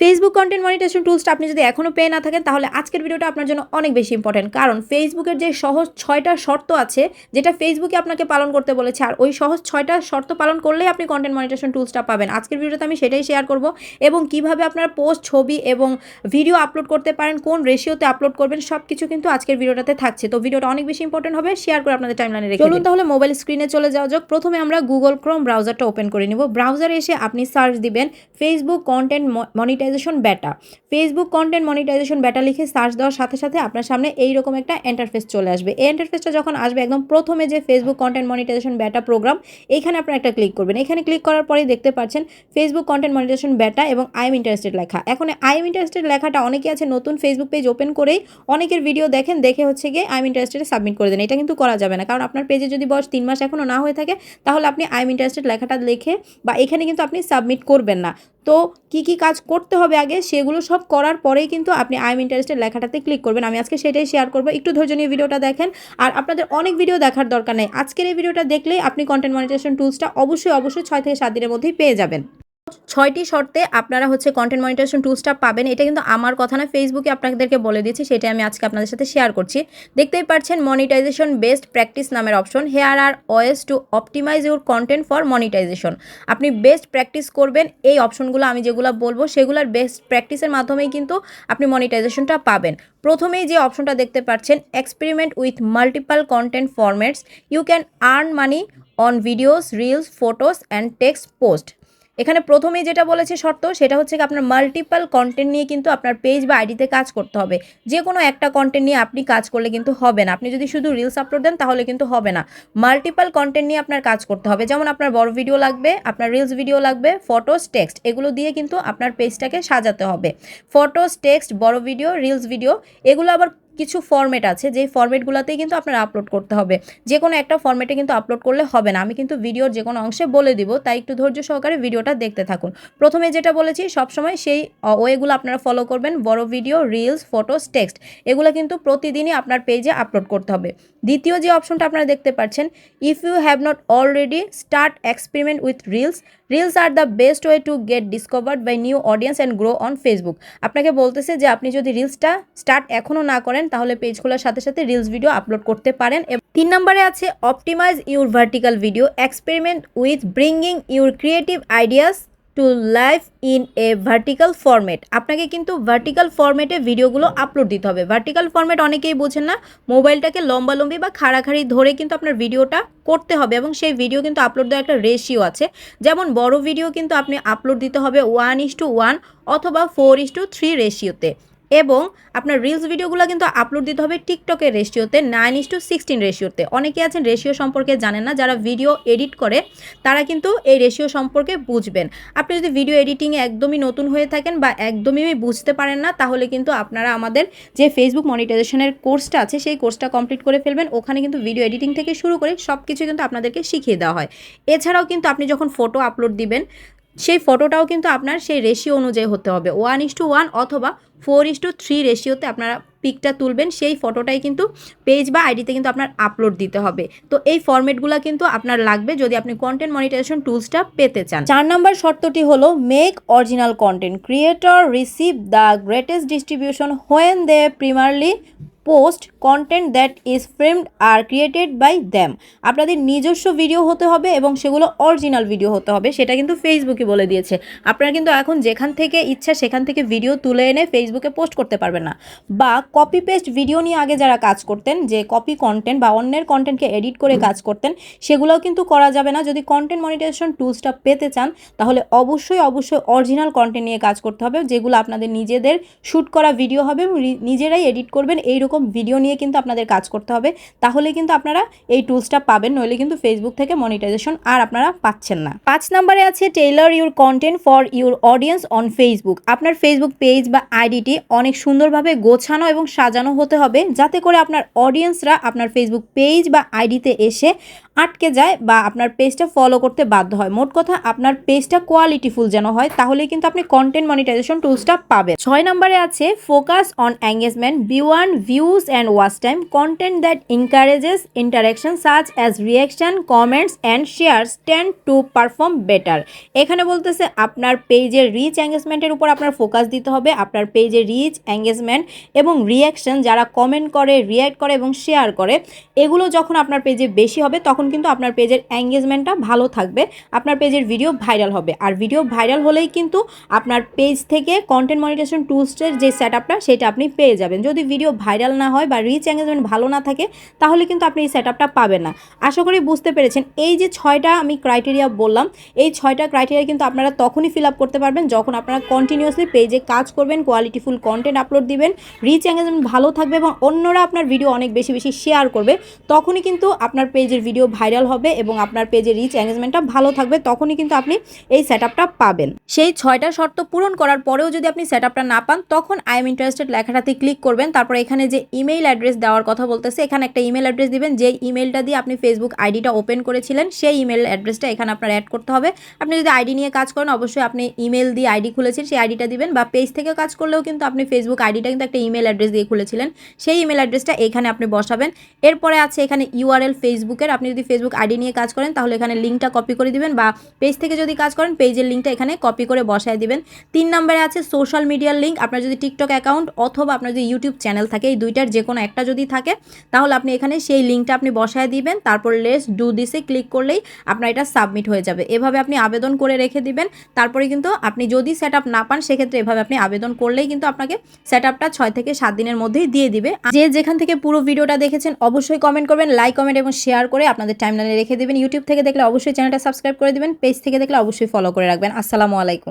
Sí, Facebook content monetisation টুলসটা আপনি যদি এখনও পেয়ে না থাকেন তাহলে আজকের ভিডিওটা আপনার জন্য অনেক বেশি ইম্পর্টেন্ট কারণ ফেসবুকের যে সহজ ছয়টা শর্ত আছে যেটা ফেসবুকে আপনাকে পালন করতে বলেছে আর ওই সহজ ছয়টা শর্ত পালন করলেই আপনি কন্টেন্ট মনিটেশন টুলসটা পাবেন। আজকের ভিডিওতে আমি সেটাই শেয়ার করব এবং কীভাবে আপনার পোস্ট ছবি এবং ভিডিও আপলোড করতে পারেন কোন রেশিওতে আপলোড করবেন সব কিছু কিন্তু আজকের ভিডিওটাতে থাকছে। তো ভিডিওটা অনেক বেশি ইম্পর্টেন্ট হবে শেয়ার করে আপনাদের টাইমলাইনে রেখে চলুন তাহলে মোবাইল স্ক্রিনে চলে যাওয়া যাক। প্রথমে আমরা গুগল ক্রোম ব্রাউজারটা ওপেন করে নিব। ব্রাউজারে এসে আপনি সার্চ দিবেন Facebook content monetization beta Facebook content monetization beta লিখে সার্চ দেওয়ার সাথে সাথে আপনার সামনে এইরকম একটা এন্টারফেস চলে আসবে। এই ইন্টারফেসটা যখন আসবে একদম প্রথমে যে Facebook content monetization beta program এইখানে আপনারা একটা ক্লিক করবেন। এখানে ক্লিক করার পরেই দেখতে পাচ্ছেন ফেসবুক কন্টেন্ট মনিটাইজেশন ব্যাটা এবং আই এম ইন্টারেস্টেড লেখা। এখন আই এম ইন্টারেস্টেড লেখাটা অনেকে আছে নতুন ফেসবুক পেজ ওপেন করেই অনেকের ভিডিও দেখেন, দেখে হচ্ছে গিয়ে আই এম ইন্টারেস্টেড সাবমিট করে দেন। এটা কিন্তু করা যাবে না, কারণ আপনার পেজে যদি বয়স তিন মাস এখনও না হয়ে থাকে, তাহলে আপনি আই এম ইন্টারেস্টেড লেখাটা লিখে বা এখানে কিন্তু আপনি সাবমিট করবেন না। তো কি কি কাজ করতে হবে আগে সেগুলো সব করার পরেই কিন্তু আপনি আইম এম ইন্টারেস্টেড লেখাটাতে ক্লিক করবেন। আমি আজকে সেটাই শেয়ার করব। একটু ধৈর্য নিয়ে ভিডিওটা দেখেন। আর আপনাদের অনেক ভিডিও দেখার দরকার নেই। আজকের এই ভিডিওটা দেখলেই আপনি কন্টেন্ট মনিটেশন টুলসটা অবশ্যই অবশ্যই ছয় থেকে সাত দিনের মধ্যেই পেয়ে যাবেন। ছয়টি শর্তে আপনারা হচ্ছে কন্টেন্ট মনিটেশন টুলসটা পাবেন। এটা কিন্তু আমার কথা না ফেসবুকে আপনাদেরকে বলে দিচ্ছি, সেটা আমি আজকে আপনাদের সাথে শেয়ার করছি। দেখতেই পাচ্ছেন মনিটাইজেশন বেস্ট প্র্যাকটিস নামের option here are ways to optimize your content for monetization আপনি বেস্ট প্র্যাকটিস করবেন, এই অপশনগুলো আমি যেগুলো বলব, সেগুলোর বেস্ট প্র্যাকটিসের মাধ্যমেই কিন্তু আপনি মনিটাইজেশনটা পাবেন। প্রথমেই যে অপশনটা দেখতে পাচ্ছেন experiment with multiple content formats you can earn money on videos reels photos and text post এখানে প্রথমেই যেটা বলেছে শর্ত, সেটা হচ্ছে আপনার মাল্টিপাল কন্টেন্ট নিয়ে কিন্তু আপনার পেজ বা আইডিতে কাজ করতে হবে। যে কোনো একটা কন্টেন্ট নিয়ে আপনি কাজ করলে কিন্তু হবে না। আপনি যদি শুধু রিলস আপলোড দেন, তাহলে কিন্তু হবে না। মাল্টিপাল কন্টেন্ট নিয়ে আপনার কাজ করতে হবে। যেমন আপনার বড় ভিডিও লাগবে, আপনার রিলস ভিডিও লাগবে ফটোস টেক্সট এগুলো দিয়ে কিন্তু আপনার পেজটাকে সাজাতে হবে। ফটোস টেক্সট বড় ভিডিও রিলস ভিডিও এগুলো আবার কিছু ফর্মেট আছে, যেই ফর্মেটগুলোতেই কিন্তু আপনার আপলোড করতে হবে। যে কোনো একটা ফর্মেটে কিন্তু আপলোড করলে হবে না। আমি কিন্তু ভিডিওর যে কোনো অংশে বলে দিব, তাই একটু ধৈর্য সহকারে ভিডিওটা দেখতে থাকুন। প্রথমে যেটা বলেছি, সবসময় সেই ওয়েগুলো আপনারা ফলো করবেন, বড় ভিডিও রিলস ফটোস টেক্সট এগুলো কিন্তু প্রতিদিনই আপনার পেজে আপলোড করতে হবে। দ্বিতীয় যে অপশনটা আপনারা দেখতে পাচ্ছেন if you have not already start experiment with reels reels are the best way to get discovered by new audience and grow on Facebook আপনাকে বলতেছে যে আপনি যদি রিলসটা স্টার্ট এখনও না করেন, তাহলে পেজ খোলার সাথে সাথে রিলস ভিডিও আপলোড করতে পারেন। তিন নম্বরে আছে optimize your vertical video experiment with bringing your creative ideas to live in a vertical format আপনাকে কিন্তু ভার্টিক্যাল ফরম্যাটে ভিডিওগুলো আপলোড দিতে হবে। ভার্টিক্যাল ফরম্যাট অনেকেই বোঝেন না, মোবাইলটাকে লম্বালম্বি বা খাড়াখাড়ি ধরে কিন্তু আপনার ভিডিওটা করতে হবে এবং সেই ভিডিও কিন্তু আপলোড দেওয়ার একটা রেশিও আছে। যেমন বড় ভিডিও কিন্তু আপনি আপলোড দিতে হবে ওয়ান ইস টু ওয়ান অথবা ফোর ইস টু থ্রি রেশিওতে এবং আপনার রিলস ভিডিওগুলো কিন্তু আপলোড দিতে হবে টিকটকের রেশিওতে নাইন ইস টু সিক্সটিন রেশিওতে অনেকে আছেন রেশিও সম্পর্কে জানেন না, যারা ভিডিও এডিট করে, তারা কিন্তু এই রেশিও সম্পর্কে বুঝবেন। আপনি যদি ভিডিও এডিটিংয়ে একদমই নতুন হয়ে থাকেন বা একদমই বুঝতে পারেন না, তাহলে কিন্তু আপনারা আমাদের যে ফেসবুক মনিটাইজেশনের কোর্সটা আছে, সেই কোর্সটা কমপ্লিট করে ফেলবেন। ওখানে কিন্তু ভিডিও এডিটিং থেকে শুরু করে সব কিছু কিন্তু আপনাদেরকে শিখিয়ে দেওয়া হয়। এছাড়াও কিন্তু আপনি যখন ফটো আপলোড দিবেন সেই ফটোটাও কিন্তু আপনার সেই রেশিও অনুযায়ী হতে হবে। ওয়ান ইস টু ওয়ান অথবা ফোর ইস টু থ্রি রেশিওতে আপনারা পিকটা তুলবেন, সেই ফটোটাই কিন্তু পেজ বা আইডিতে কিন্তু আপনার আপলোড দিতে হবে। তো এই ফরম্যাটগুলো কিন্তু আপনার লাগবে যদি আপনি কন্টেন্ট মনিটাইজেশন টুলসটা পেতে চান। চার নম্বর শর্তটি হলো make original content creator receive the greatest distribution when they primarily post content that is framed or created by them আপনাদের নিজস্ব ভিডিও হতে হবে এবং সেগুলো অরিজিনাল ভিডিও হতে হবে, সেটা কিন্তু ফেসবুকে বলে দিয়েছে। আপনারা কিন্তু এখন যেখান থেকে ইচ্ছা সেখান থেকে ভিডিও তুলে এনে ফেসবুকে পোস্ট করতে পারবেন না। বা কপি পেস্ট ভিডিও নিয়ে আগে যারা কাজ করতেন, যে কপি কন্টেন্ট বা অন্যের কন্টেন্টকে এডিট করে কাজ করতেন, সেগুলোও কিন্তু করা যাবে না। যদি কন্টেন্ট মনিটাইজেশন টুলসটা পেতে চান, তাহলে অবশ্যই অবশ্যই অরিজিনাল কন্টেন্ট নিয়ে কাজ করতে হবে, যেগুলো আপনাদের নিজেদের শ্যুট করা ভিডিও হবে এবং নিজেরাই এডিট করবেন। এইরকম ভিডিও নিয়ে কিন্তু আপনাদের কাজ করতে হবে। তাহলে কিন্তু আপনারা এই টুলসটা পাবেন, নইলে কিন্তু ফেসবুক থেকে মনিটাইজেশন আর আপনারা পাচ্ছেন না। পাঁচ নম্বরে আছে tailor your content for your audience on Facebook আপনার ফেসবুক পেজ বা আইডিটি অনেক সুন্দরভাবে গোছানো এবং সাজানো হতে হবে, যাতে করে আপনার অডিয়েন্সরা আপনার ফেসবুক পেজ বা আইডিতে এসে আটকে যায় বা আপনার পেজটা ফলো করতে বাধ্য হয়। মোট কথা, আপনার পেজটা কোয়ালিটিফুল যেন হয়, তাহলে কিন্তু আপনি কন্টেন্ট মনিটাইজেশন টুলসটা পাবেন। ছয় নম্বরে আছে focus on engagement beyond views and watch time content that encourages interaction such as reaction, comments and shares tend to perform better. এখানে বলতেছে আপনার পেজের রিচ এঙ্গেজমেন্টের উপর আপনার ফোকাস দিতে হবে, আপনার পেজের রিচ এঙ্গেজমেন্ট এবং রিয়াকশন যারা কমেন্ট করে রিয়্যাক্ট করে এবং শেয়ার করে, এগুলো যখন আপনার পেজে বেশি হবে তখন কিন্তু আপনার পেজের এঙ্গেজমেন্টটা ভালো থাকবে, আপনার পেজের ভিডিও ভাইরাল হবে। আর ভিডিও ভাইরাল হলেই কিন্তু আপনার পেজ থেকে কন্টেন্ট মনিটেশন টুলসের যে সেট আপটা সেটা আপনি পেয়ে যাবেন। যদি ভিডিও ভাইরাল না হয় বা রিচ এঙ্গেজমেন্ট ভালো না থাকে, তাহলে কিন্তু আপনি এই সেট আপটা পাবেন না। আশা করি বুঝতে পেরেছেন। এই যে ছয়টা আমি ক্রাইটেরিয়া বললাম, এই ছয়টা ক্রাইটেরিয়া কিন্তু আপনারা তখনই ফিল আপ করতে পারবেন যখন আপনারা কন্টিনিউয়াসলি পেজে কাজ করবেন কোয়ালিটিফুল কন্টেন্ট আপলোড দিবেন রিচ এঙ্গেজমেন্ট ভালো থাকবে এবং অন্যরা আপনার ভিডিও অনেক বেশি বেশি শেয়ার করবে, তখনই কিন্তু আপনার পেজের ভিডিও ভাইরাল হবে এবং আপনার পেজের রিচ এঙ্গেজমেন্টটা ভালো থাকবে, তখনই কিন্তু আপনি এই সেট পাবেন। সেই ছয়টা শর্ত পূরণ করার পরেও যদি আপনি সেট না পান, তখন আই এম ইন্টারেস্টেড লেখাটাতে ক্লিক করবেন, তারপর এখানে যে ইমেইল অ্যাড্রেস দেওয়ার কথা বলতেছে, এখানে একটা ইমেল অ্যাড্রেস দিবেন যে ইমেলটা দিয়ে আপনি ফেসবুক আইডিটা ওপেন করেছিলেন, সেই ইমেল অ্যাড্রেসটা এখানে আপনার অ্যাড করতে হবে। আপনি যদি আইডি নিয়ে কাজ করেন, অবশ্যই আপনি ইমেল দিয়ে আইডি খুলেছেন, সেই আইডিটা দিবেন বা পেজ থেকে কাজ করলেও কিন্তু আপনি ফেসবুক আইডিটা কিন্তু একটা ইমেল অ্যাড্রেস দিয়ে খুলেছিলেন, সেই ইমেল অ্যাড্রেসটা এখানে আপনি বসাবেন। এরপরে আছে এখানে ইউআরএল ফেসবুকের আপনি যদি ফেসবুক আইডি নিয়ে কাজ করেন, তাহলে এখানে লিঙ্কটা কপি করে দিবেন বা পেজ থেকে যদি কাজ করেন পেজের লিঙ্কটা এখানে কপি করে বসায় দিবেন। তিন নম্বরে আছে সোশ্যাল মিডিয়ার লিঙ্ক আপনার যদি টিকটক অ্যাকাউন্ট অথবা আপনার যদি ইউটিউব চ্যানেল থাকে, এই দুইটার যে কোনো একটা যদি থাকে, তাহলে আপনি এখানে সেই লিঙ্কটা আপনি বসায় দিবেন, তারপর লেস ডু দিসে ক্লিক করলেই আপনার এটা সাবমিট হয়ে যাবে। এভাবে আপনি আবেদন করে রেখে দিবেন, তারপরে কিন্তু আপনি যদি সেট আপ না পান, সেক্ষেত্রে এভাবে আপনি আবেদন করলেই কিন্তু আপনাকে সেট আপটা ছয় থেকে সাত দিনের মধ্যেই দিয়ে দিবে। যে যেখান থেকে পুরো ভিডিওটা দেখেছেন, অবশ্যই কমেন্ট করবেন লাইক কমেন্ট এবং শেয়ার করে আপনাদের টাইমলাইনে রেখে দেবেন। ইউটিউব থেকে দেখলে অবশ্যই চ্যানেলটা সাবস্ক্রাইব করে দেবেন পেজ থেকে দেখলে অবশ্যই ফলো করে রাখবেন। আসসালামু আলাইকুম।